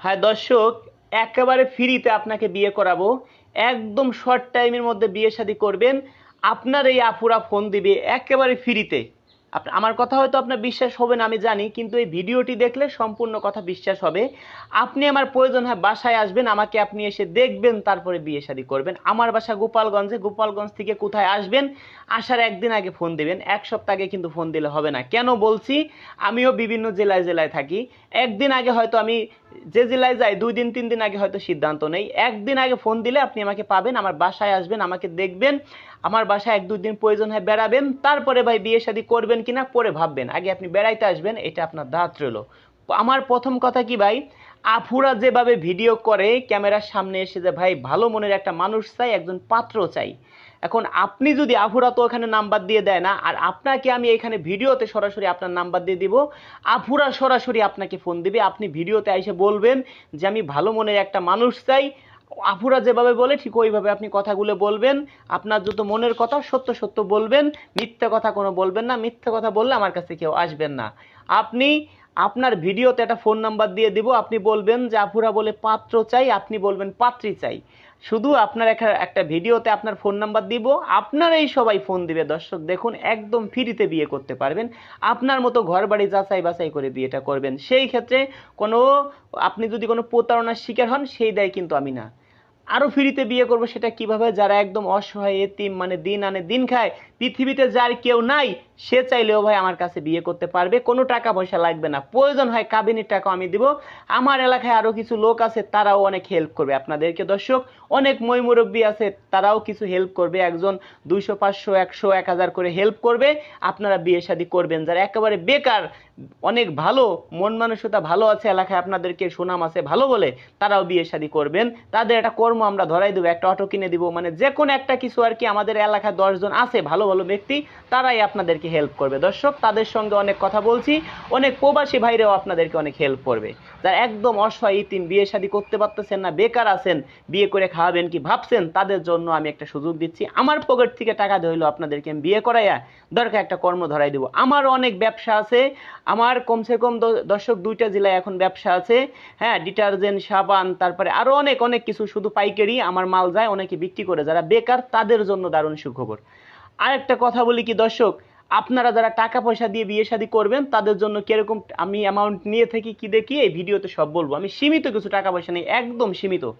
হ্যাঁ দর্শক, একেবারে ফ্রিতে আপনাকে বিয়ে করাবো। একদম শর্ট টাইমের মধ্যে বিয়ে শাদী করবেন। আপনার এই আপুরা ফোন দিবে একেবারে ফ্রিতে। আমার কথা হয়তো আপনার বিশ্বাস হবে না, আমি জানি, কিন্তু এই ভিডিওটি দেখলে সম্পূর্ণ কথা বিশ্বাস হবে। আপনি আমার প্রয়োজন হয় বাসায় আসবেন, আমাকে আপনি এসে দেখবেন, তারপরে বিয়ে শাদী করবেন। আমার বাসা গোপালগঞ্জে, গোপালগঞ্জ থেকে কোথায় আসবেন, আসার একদিন আগে ফোন দিবেন। এক সপ্তাহ আগে কিন্তু ফোন দিলে হবে না। কেন বলছি? আমিও বিভিন্ন জেলায় জেলায় থাকি। একদিন আগে হয়তো আমি যে জেলায় যাই, দুই দিন, তিন দিন আগে হয়তো সিদ্ধান্ত নেই। একদিন আগে ফোন দিলে আপনি আমাকে পাবেন, আমার বাসায় আসবেন, আমাকে দেখবেন, আমার বাসায় এক দুই দিন প্রয়োজন হয় বেড়াবেন, তারপরে ভাই বিয়ে শাদি করবেন কিনা পরে ভাববেন। আগে আপনি বেড়াইতে আসবেন, এটা আপনার দাঁত রইল। আমার প্রথম কথা কি ভাই? আফুরা যেভাবে ভিডিও করে, ক্যামেরার সামনে এসে যে ভাই ভালো মনের একটা মানুষ চাই, একজন পাত্র চাই। এখন আপনি যদি আফুরা তো ওখানে নাম্বার দিয়ে দেয় না, আর আপনাকে আমি এখানে ভিডিওতে সরাসরি আপনার নাম্বার দিয়ে দিব আফুরা সরাসরি আপনাকে ফোন দিবে, আপনি ভিডিওতে এসে বলবেন যে আমি ভালো মনের একটা মানুষ চাই আফুরা যেভাবে বলে, ঠিক ওইভাবে আপনি কথাগুলো বলবেন। আপনার যত মনের কথা, সত্য সত্য বলবেন। মিথ্যে কথা কোনো বলবেন না। মিথ্যে কথা বললে আমার কাছে কেউ আসবেন না। আপনি, আপনার ভিডিওতে একটা ফোন নাম্বার দিয়ে দিব। আপনি বলবেন যে, আফুরা বলে পাত্র চাই। আপনি বলবেন, পাত্রী চাই। শুধু আপনার একটা- ভিডিওতে আপনার ফোন নাম্বার দিব। আপনারাই সবাই ফোন দিবে। দর্শক, দেখুন, একদম ফ্রিতে বিয়ে করতে পারবেন। আপনার মতো ঘর বাড়ি যাচাই বাছাই করে বিয়েটা করবেন। সেই ক্ষেত্রে কোনো, আপনি যদি কোনো প্রতারণার শিকার হন, সেই দায় কিন্তু আমি না। আরও ফ্রিতে বিয়ে করব সেটা কীভাবে? যারা একদম অসহায়, এতিম মানে দিন আনে দিন খায়, পৃথিবীতে যার কেউ নাই, সে চাইলেও ভাই আমার কাছে বিয়ে করতে পারবে। কোনো টাকা পয়সা লাগবে না। প্রয়োজন হয় কাবিনের টাকা আমি দিব। আমার এলাকায় আরও কিছু লোক আছে, তারাও অনেক হেল্প করবে। আপনাদেরকে দর্শক, অনেক মই মুরব্বী আছে, তারাও কিছু হেল্প করবে। একজন দুইশো, পাঁচশো, একশো, এক হাজার করে হেল্প করবে। আপনারা বিয়ে শাদী করবেন। যারা একেবারে বেকার, অনেক ভালো মন মানসিকতা ভালো আছে, এলাকায় আপনাদেরকে সুনাম আছে ভালো বলে, তারাও বিয়ে শাদী করবেন। তাদের একটা কর্ম আমরা ধরাই দেবো, একটা অটো কিনে দিব। মানে যে কোনো একটা কিছু আর কি আমাদের এলাকায় দশজন আছে, ভালো ভালো ব্যক্তি, তারাই আপনাদেরকে হেল্প করবে। দর্শক, তাদের সঙ্গে অনেক কথা বলছি, অনেক প্রবাসী ভাইরাও আপনাদেরকে অনেক হেল্প করবে। যারা একদম অসহায় ইতিম বিয়ে শাদী করতে পারতেছেন না, বেকার আছেন, বিয়ে করে খাওয়াবেন কি ভাবছেন, তাদের জন্য আমি একটা সুযোগ দিচ্ছি। আমার পকেট থেকে টাকা ধরলো আপনাদেরকে আমি বিয়ে করাইয়া, দরকার একটা কর্ম ধরাই দেবো। আমার অনেক ব্যবসা আছে, আমার কমসে কম দর্শক দুইটা জেলায় এখন ব্যবসা আছে হ্যাঁ ডিটারজেন্ট, সাবান, তারপরে আরও অনেক অনেক কিছু, শুধু পাইকারি, আমার মাল যায়, অনেকে বিক্রি করে। যারা বেকার, তাদের জন্য দারুণ সুখবর। আরেকটা কথা বলি কি দর্শক আপনারা যারা টাকা পয়সা দিয়ে বিয়ে শাদী করবেন, তাদের জন্য কীরকম আমি অ্যামাউন্ট নিয়ে থাকি, কি দেখি, এই ভিডিওতে সব বলব। আমি সীমিত কিছু টাকা পয়সা নেই, একদম সীমিত।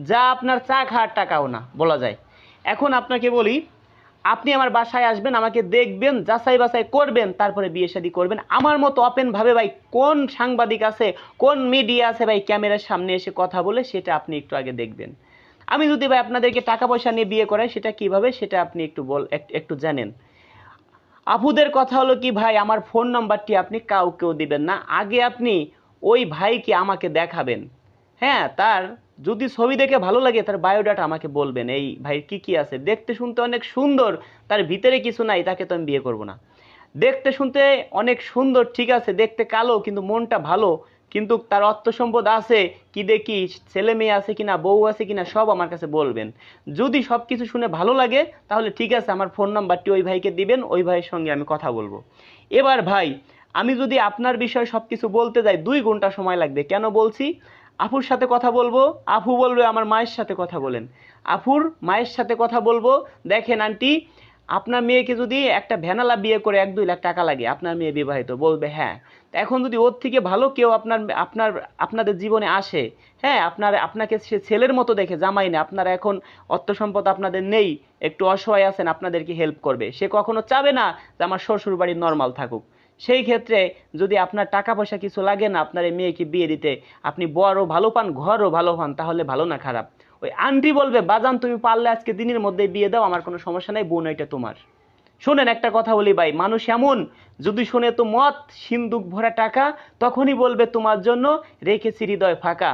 যা আপনার চা খাওয়ার টাকাও না, বলা যায়। এখন আপনাকে বলি, আপনি আমার বাসায় আসবেন, আমাকে দেখবেন, যাচাই বাছাই করবেন, তারপরে বিয়ে শাদী করবেন। আমার মতো ওপেন ভাবে ভাই, কোন সাংবাদিক আছে, কোন মিডিয়া আছে ভাই, ক্যামেরার সামনে এসে কথা বলে, সেটা আপনি একটু আগে দেখবেন। আমি যদি ভাই আপনাদেরকে টাকা পয়সা নিয়ে বিয়ে করাই, সেটা কীভাবে, সেটা আপনি একটু বল, এক- একটু জানেন। আপুদের কথা হলো কি, ভাই, আমার ফোন নাম্বারটি আপনি কাউকেও দিবেন না। আগে আপনি ওই ভাইকে আমাকে দেখাবেন। হ্যাঁ তার যদি ছবি দেখে ভালো লাগে, তার বায়োডাটা আমাকে বলবেন। এই ভাই, কি কি আছে? দেখতে শুনতে অনেক সুন্দর, তার ভিতরে কিছু নাই, তাকে তো আমি বিয়ে করব না। দেখতে শুনতে অনেক সুন্দর, ঠিক আছে, দেখতে কালো, কিন্তু মনটা ভালো। কিন্তু তার অর্থ সম্পদ আছে কি দেখি, ছেলে মেয়ে আছে কিনা, বউ আছে কিনা, সব আমার কাছে বলবেন। যদি সব কিছু শুনে ভালো লাগে, তাহলে ঠিক আছে, আমার ফোন নাম্বারটি ওই ভাইকে দিবেন, ওই ভাইয়ের সঙ্গে আমি কথা বলব। এবার ভাই, আমি যদি আপনার বিষয়ে সব কিছু বলতে যাই, দুই ঘণ্টা সময় লাগবে। কেন বলছি? আফুর সাথে কথা বলব আফু বলবে আমার মায়ের সাথে কথা বলেন। আফুর মায়ের সাথে কথা বলব, দেখেন আন্টি আপনার মেয়েকে যদি একটা ভ্যানালা বিয়ে করে এক দুই লাখ টাকা লাগে, আপনার মেয়ে বিবাহিত, বলবে হ্যাঁ। এখন যদি ওর থেকে ভালো কেউ আপনার আপনার, আপনাদের জীবনে আসে হ্যাঁ আপনার, আপনাকে সে ছেলের মতো দেখে, জামাই না, আপনারা এখন অর্থ সম্পদ আপনাদের নেই, একটু অসহায় আছেন, আপনাদেরকে হেল্প করবে। সে কখনো চাবে না যে আমার শ্বশুর বাড়ি নর্মাল থাকুক। সেই ক্ষেত্রে যদি আপনার টাকা পয়সা কিছু লাগে না, আপনার এই মেয়েকে বিয়ে দিতে, আপনি বড়ও ভালো পান, ঘরও ভালো পান তাহলে ভালো না, খারাপ। ওই আন্টি বলবে, বাজান, তুমি পারলে আজকে দিনের মধ্যে বিয়ে দাও, আমার কোনো সমস্যা নাই, বোন এটা তোমার। শোনেন, একটা কথা বলি ভাই, মানুষ এমন, যদি শোনে তো মত সিন্দুক ভরা টাকা, তখনই বলবে তোমার জন্য, রেখেছি হৃদয় ফাঁকা।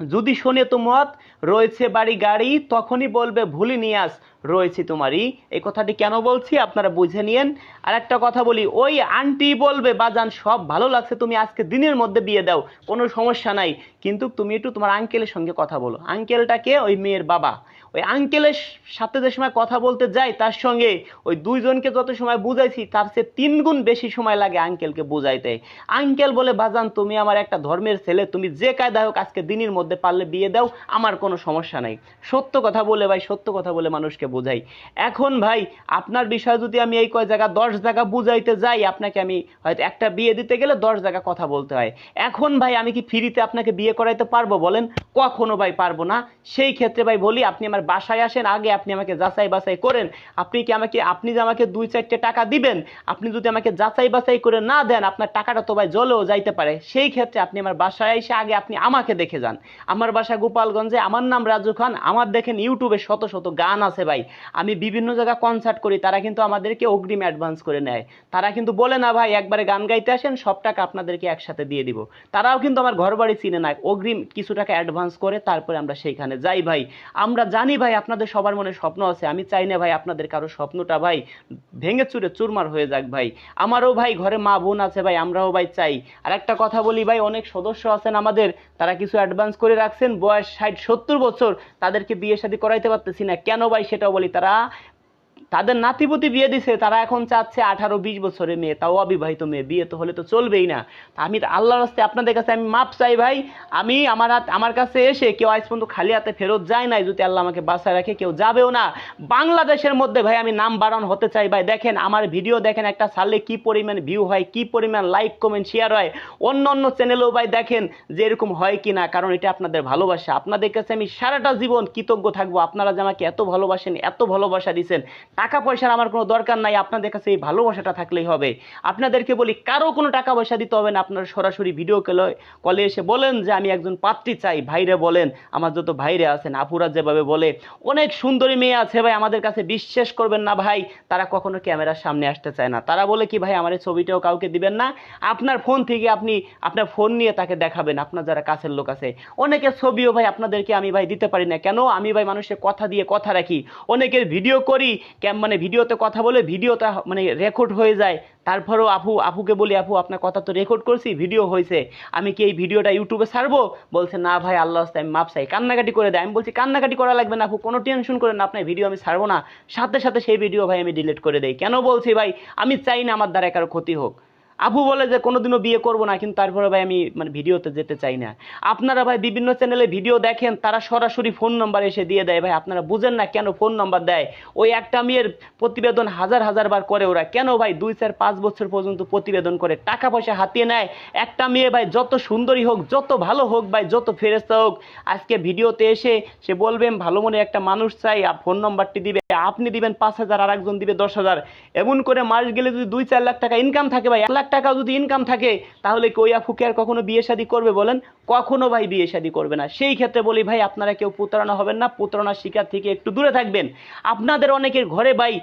যদি শোনে তো মত রয়েছে বাড়ি গাড়ি, তখনই বলবে, ভুলি নিয়াস রয়েছি তোমারই। এই কথাটি কেন বলছি? আপনারা বুঝে নিয়েন। আর একটা কথা বলি, ওই আন্টি বলবে, বাজান, সব ভালো লাগছে, তুমি আজকে দিনের মধ্যে বিয়ে দাও, কোনো সমস্যা নাই। কিন্তু তুমি একটু তোমার আঙ্কেলের সঙ্গে কথা বলো। আঙ্কেলটাকে ওই মেয়ের বাবা। ওই আঙ্কেলের সাথে যে সময় কথা বলতে যাই, তার সঙ্গে ওই দুইজনকে যত সময় বুঝাইছি, তার চেয়ে তিন গুণ বেশি সময় লাগে আঙ্কেলকে বুঝাইতে। আঙ্কেল বলে, বাজান, তুমি আমার একটা ধর্মের ছেলে, তুমি যে কায়দা হোক আজকে দিনের মধ্যে পারলে বিয়ে দাও, আমার কোনো সমস্যা নাই। সত্য কথা বলে ভাই, সত্য কথা বলে মানুষকে বোঝাই। এখন ভাই, আপনার বিষয় যদি আমি এই কয় জায়গা, দশ জায়গা বুঝাইতে যাই, আপনাকে আমি হয়তো একটা বিয়ে দিতে গেলে দশ জায়গা কথা বলতে হয়। এখন ভাই, আমি কি ফ্রিতে আপনাকে বিয়ে করাইতে পারব বলেন? কখনো ভাই পারব না। সেই ক্ষেত্রে ভাই বলি, আপনি আমার বাসায় আসেন, আগে আপনি আমাকে যাচাই বাছাই করেন। আপনি কি আমাকে, আপনি যে আমাকে দুই চারটে টাকা দিবেন, আপনি যদি আমাকে যাচাই বাছাই করে না দেন, আপনার টাকাটা তো ভাই জলেও যাইতে পারে। সেই ক্ষেত্রে আপনি আমার বাসায় এসে আগে আপনি আমাকে দেখে যান। আমার বাসা গোপালগঞ্জে, আমার নাম রাজু খান। আমার দেখেন ইউটিউবে শত শত গান আছে ভাই। আমি বিভিন্ন জায়গায় কনসার্ট করি, তারা কিন্তু আমাদেরকে অগ্রিম অ্যাডভান্স করে নেয়। তারা কিন্তু বলে, না ভাই, একবারে গান গাইতে আসেন, সব টাকা আপনাদেরকে একসাথে দিয়ে দিব। তারাও কিন্তু আমার ঘর বাড়ি চিনে না। অগ্রিম কিছু টাকা অ্যাডভান্স করে, তারপরে আমরা সেইখানে যাই ভাই। আমরা জানি ভাই, আপনাদের সবার মনে স্বপ্ন আছে। আমি চাই না ভাই, আপনাদের কারও স্বপ্নটা ভাই ভেঙে চুরে চুরমার হয়ে যাক ভাই। আমারও ভাই ঘরে মা বোন আছে ভাই, আমরাও ভাই চাই। আর একটা কথা বলি ভাই, অনেক সদস্য আছেন আমাদের, তারা কিছু অ্যাডভান্স করে রাখছেন, বয়স ষাট সত্তর বছর, তাদেরকে বিয়ে শাদী করাইতে পারতেছি না। কেন ভাই সেটাও বলি, তারা তাদের নাতিপতি বিয়ে দিছে, তারা এখন চাচ্ছে আঠারো বিশ বছরের মেয়ে, তাও অবিবাহিত মেয়ে, বিয়ে তো হলে তো চলবেই না। আমি আল্লাহর রাস্তে আপনাদের কাছে আমি মাপ চাই ভাই, আমি আমার হাত, আমার কাছে এসে কেউ আজ পর্যন্ত খালি হাতে ফেরত যায় নাই, যদি আল্লাহ আমাকে বাসায় রাখে, কেউ যাবেও না। বাংলাদেশের মধ্যে ভাই আমি নাম বাড়ান হতে চাই ভাই, দেখেন আমার ভিডিও দেখেন একটা সালে কি পরিমাণ ভিউ হয়, কি পরিমাণ লাইক কমেন্ট শেয়ার হয়। অন্য অন্য চ্যানেলেও ভাই দেখেন যে এরকম হয় কি না, কারণ এটা আপনাদের ভালোবাসা। আপনাদের কাছে আমি সারাটা জীবন কৃতজ্ঞ থাকব, আপনারা যে আমাকে এত ভালোবাসেন, এত ভালোবাসা দিচ্ছেন টাকা পয়সার আমার কোনো দরকার নাই, আপনাদের কাছে এই ভালোবাসাটা থাকলেই হবে। আপনাদেরকে বলি, কারও কোনো টাকা পয়সা দিতে হবে না। আপনারা সরাসরি ভিডিও কলে কলে এসে বলেন যে, আমি একজন পাত্রী চাই। ভাইরে বলেন, আমার যত ভাইরে আছেন, আপুরা যেভাবে বলে, অনেক সুন্দরী মেয়ে আছে ভাই, আমাদের কাছে বিশ্বাস করবেন না ভাই। তারা কখনো ক্যামেরার সামনে আসতে চায় না। তারা বলে কি, ভাই, আমার ছবিটাও কাউকে দিবেন না। আপনার ফোন থেকে আপনি, আপনার ফোন নিয়ে তাকে দেখাবেন, আপনার যারা কাছের লোক আছে। অনেকের ছবিও ভাই, আপনাদেরকে আমি ভাই দিতে পারি না। কেন? আমি ভাই মানুষের কথা দিয়ে কথা রাখি। অনেকের ভিডিও করি মানে ভিডিওতে কথা বলে ভিডিওটা মানে রেকর্ড হয়ে যায়। তারপরেও আপু, আপুকে বলি, আপু, আপনার কথা তো রেকর্ড করছি ভিডিও হয়েছে। আমি কি এই ভিডিওটা ইউটিউবে ছাড়বো? বলছে, না ভাই, আল্লাহ আমি মাপ চাই। কান্নাকাটি করে দেয়। আমি বলছি, কান্নাকাটি করা লাগবে না আপু, কোনো টেনশন করে না, আপনার ভিডিও আমি ছাড়বো না। সাথে সাথে সেই ভিডিও ভাই আমি ডিলিট করে দেই। কেন বলছি ভাই? আমি চাই না আমার দ্বারা কারও ক্ষতি হোক। আপু বলে যে, কোনোদিনও বিয়ে করব না, কিন্তু তারপরে ভাই আমি মানে ভিডিওতে যেতে চাই না। আপনারা ভাই বিভিন্ন চ্যানেলে ভিডিও দেখেন, তারা সরাসরি ফোন নাম্বার এসে দিয়ে দেয়। ভাই, আপনারা বুঝেন না কেন ফোন নাম্বার দেয়? ওই একটা মেয়ের প্রতিবেদন হাজার হাজার বার করে ওরা। কেন ভাই দুই চার, পাঁচ বছর পর্যন্ত প্রতিবেদন করে? টাকা পয়সা হাতিয়ে নেয়। একটা মেয়ে ভাই যত সুন্দরী হোক, যত ভালো হোক ভাই, যত ফেরেস্তা হোক, আজকে ভিডিওতে এসে সে বলবেন ভালো মনে একটা মানুষ চাই ফোন নাম্বারটি দিবে, আপনি দিবেন পাঁচ হাজার, আর একজন দিবে দশ হাজার। এমন করে মাস গেলে যদি দুই চার লাখ টাকা ইনকাম থাকে ভাই, এক লাখ টাকাও যদি ইনকাম থাকে, তাহলে কইয়া ফুকে আর কখনো বিয়ে শাদী করবে বলেন? কখনো ভাই বিয়ে শাদী করবে না। সেই ক্ষেত্রে বলি, ভাই, আপনারা কেউ প্রতারণা হবেন না। প্রতারণার শিকার থেকে একটু দূরে থাকবেন। আপনাদের অনেকের ঘরে ভাই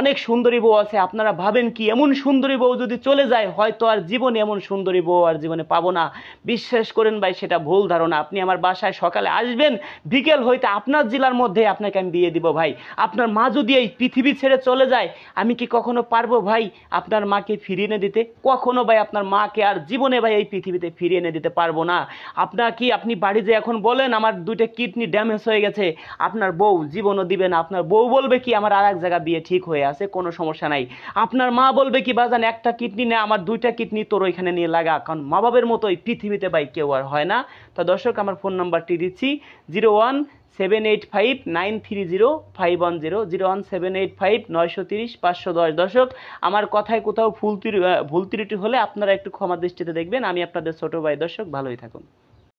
অনেক সুন্দরী বউ আছে, আপনারা ভাবেন কি, এমন সুন্দরী বউ যদি চলে যায়, হয়তো আর জীবনে এমন সুন্দরী বউ আর জীবনে পাবো না। বিশ্বাস করেন ভাই, সেটা ভুল ধারণা। আপনি আমার বাসায় সকালে আসবেন, বিকেল হইতে আপনার জেলার মধ্যে আপনাকে আমি বিয়ে দিব ভাই। আপনার মা যদি এই পৃথিবী ছেড়ে চলে যায়, আমি কি কখনো পারব ভাই আপনার মাকে ফিরিয়ে এনে দিতে? কখনো ভাই আপনার মাকে আর জীবনে ভাই এই পৃথিবীতে ফিরিয়ে এনে দিতে পারব না। আপনার কি, আপনি বাড়িতে এখন বলেন, আমার দুইটা কিডনি ড্যামেজ হয়ে গেছে। আপনার বউ জীবনও দিবে না। আপনার বউ বলবে কি, আমার আর এক জায়গা বিয়ে ঠিক হয়ে আছে, কোনো সমস্যা নাই। আপনার মা বলবে কি, বাজান, একটা কিডনি নে, আমার দুইটা কিডনি তোর ওইখানে নিয়ে লাগা। কারণ মা বাবার মতো এই পৃথিবীতে ভাই কেউ আর হয় না। তো দর্শক, আমার ফোন নাম্বারটি দিচ্ছি, zero one seven eight five nine three zero five one zero zero one seven eight five নয়শো তিরিশ পাঁচশো দশ। দর্শক, আমার কথায় কোথাও ভুল ভুল ত্রুটি হলে আপনারা একটু ক্ষমা দৃষ্টিতে দেখবেন। আমি আপনাদের ছোট ভাই। দর্শক, ভালোই থাকুন।